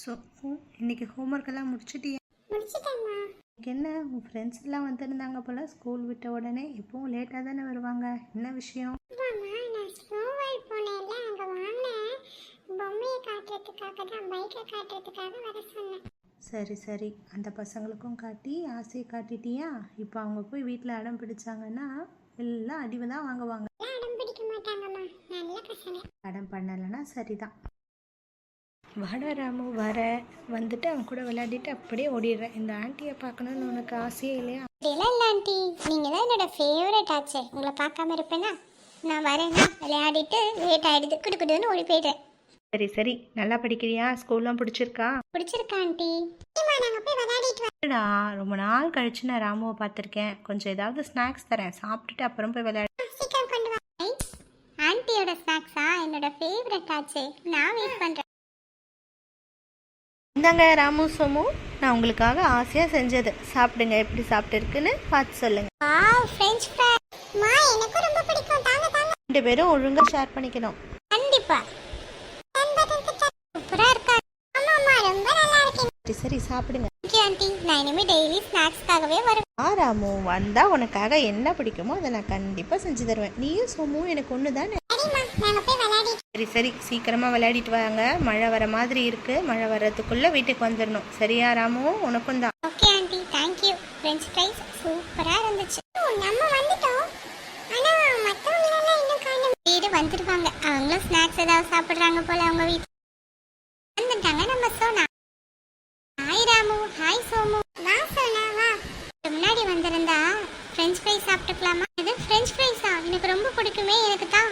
So இன்னைக்கு homework எல்லாம் முடிச்சிட்டியா? என்ன உன் ஃப்ரெண்ட்ஸ் எல்லாம் வந்திருந்தாங்க போல ஸ்கூல் விட்ட உடனே எப்பவும் லேட்டாக தானே வருவாங்க? என்ன விஷயம்? சரி சரி. அந்த பசங்களுக்கும் காட்டி ஆசையை காட்டிட்டியா? இப்போ அவங்க போய் வீட்டில் அடம் பிடிச்சாங்கன்னா எல்லாம் அடிவு தான் வாங்குவாங்க அடம் பண்ணலைன்னா சரிதான். வாடா ராமு வர. வந்துட்டு அவன் கூட விளையாடிட்டு அப்படியே ஓடிடுறேன். இந்த ஆண்டியை பார்க்கணுன்னு உனக்கு ஆசையே இல்லையா? அப்படிலாம் இல்லை ஆண்டி. நீங்கள் தான் என்னோட ஃபேவரட் ஆச்சே. உங்களை பார்க்காம இருப்பேனா? நான் வரேன்னா விளையாடிட்டு லேட் ஆகிடுது குடு குடுன்னு ஓடி போயிடுறேன். சரி சரி. நல்லா படிக்கிறியா? ஸ்கூல்லாம் பிடிச்சிருக்கா? பிடிச்சிருக்கா ஆண்டி. நாங்கள் போய் விளையாடிட்டு வரோம் டா ரொம்ப நாள் கழிச்சு நான் ராமுவை பார்த்துருக்கேன். கொஞ்சம் ஏதாவது ஸ்நாக்ஸ் தரேன். சாப்பிட்டுட்டு அப்புறம் போய் விளையாடு. சீக்கிரம் கொண்டு வா. ஆண்டியோட ஸ்நாக்ஸா என்னோட ஃபேவரட் ஆச்சே. நான் வெயிட் பண்ணுறேன் இந்தாங்க ராமு சோமு. நான் உங்களுக்காக ஆசையாக செஞ்சது. சாப்பிடுங்க எப்படி சாப்பிட்டு இருக்குன்னு பார்த்து சொல்லுங்க. ரெண்டு பேரும் ஒழுங்காக ஷேர் பண்ணிக்கணும். கண்டிப்பா. சரி சாப்பிடுங்க. நான் இனிமே டெய்லி ஸ்நாக்ஸ்க்காகவே வருவேன். ஆ ராமு வந்தா உனக்காக என்ன பிடிக்குமோ அதை நான் கண்டிப்பாக செஞ்சு தருவேன். நீயும் சோமும் எனக்கு ஒன்று தானே சரி சரி சீக்கிரமாக விளையாடிட்டு வாங்க. மழை வர மாதிரி இருக்கு. மழை வர்றதுக்குள்ளே வீட்டுக்கு வந்துடணும். சரியா ராமு? உனக்கும் தான். Okay aunty. Thank you french fries சூப்பரா இருந்துச்சு. நம்ம வந்துட்டோம். ஆனா மத்தவங்க எல்லாம் இன்னும் காணோம் வீடு வந்துடுவாங்க அவங்களும் ஸ்நாக்ஸ் ஏதாவது சாப்பிடுறாங்க போல அவங்க வீட்டு வந்துட்டாங்க நம்ம சோனா. ஹாய் ராமு. ஹாய் சோமு. வா சோனா வா. முன்னாடி வந்திருந்தா ஃப்ரெஞ்ச் ஃப்ரைஸ் சாப்பிட்டுக்கலாமா? இது ஃப்ரெஞ்ச் ஃப்ரைஸா எனக்கு ரொம்ப பிடிக்குமே. எனக்கு தான்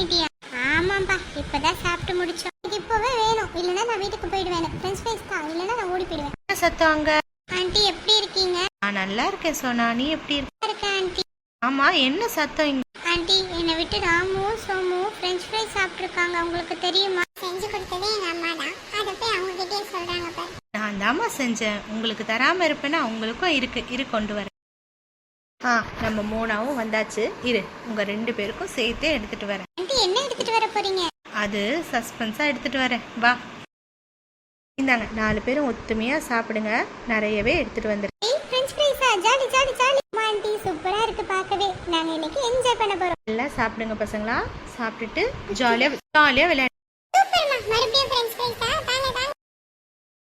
பண்ணிட்டியா? ஆமாம்பா இப்பதான் சாப்பிட்டு முடிச்சோம். இது இப்பவே வேணும். இல்லைன்னா நான் வீட்டுக்கு போயிடுவேன். ஃப்ரெஞ்ச் ஃப்ரைஸ் தான். இல்லைன்னா நான் ஓடி போயிடுவேன். என்ன சத்தம் அங்க? ஆண்டி எப்படி இருக்கீங்க? நான் நல்லா இருக்கேன் சோனா. நீ எப்படி இருக்க? இருக்கேன் ஆண்டி. ஆமா என்ன சத்தம் இங்க? ஆண்டி என்னை விட்டு ராமு சோமு ஃப்ரெஞ்ச் ஃப்ரை சாப்பிட்ருக்காங்க உங்களுக்கு தெரியுமா? செஞ்சு கொடுத்ததே எங்கள் அம்மா தான் அதை போய் அவங்க கிட்டே சொல்கிறாங்க பாரு. நான் தாம்மா செஞ்சேன். உங்களுக்கு தராம இருப்பேன்னா உங்களுக்கும் இருக்கு. இரு கொண்டு வரேன் ஆ நம்ம மோனாவும் வந்தாச்சு. இரு உங்க ரெண்டு பேருக்கும் சேர்த்தே எடுத்துட்டு வரேன். என்ன எடுத்துட்டு வர போறீங்க? அது சஸ்பென்ஸா எடுத்துட்டு வரேன். வா. இந்தாங்க நாலு பேரும் ஒத்துமையா சாப்பிடுங்க. நிறையவே எடுத்துட்டு வந்துரு. ஏய் ஃப்ரெஞ்ச் ஃப்ரைஸா ஜாலி ஜாலி ஜாலி. ஆண்டி சூப்பராக இருக்கு பார்க்கவே. இன்னைக்கு என்ஜாய் பண்ண நல்லா சாப்பிடுங்க பசங்களா. சாப்பிட்டுட்டு ஜாலியா ஜாலியா விளையாடு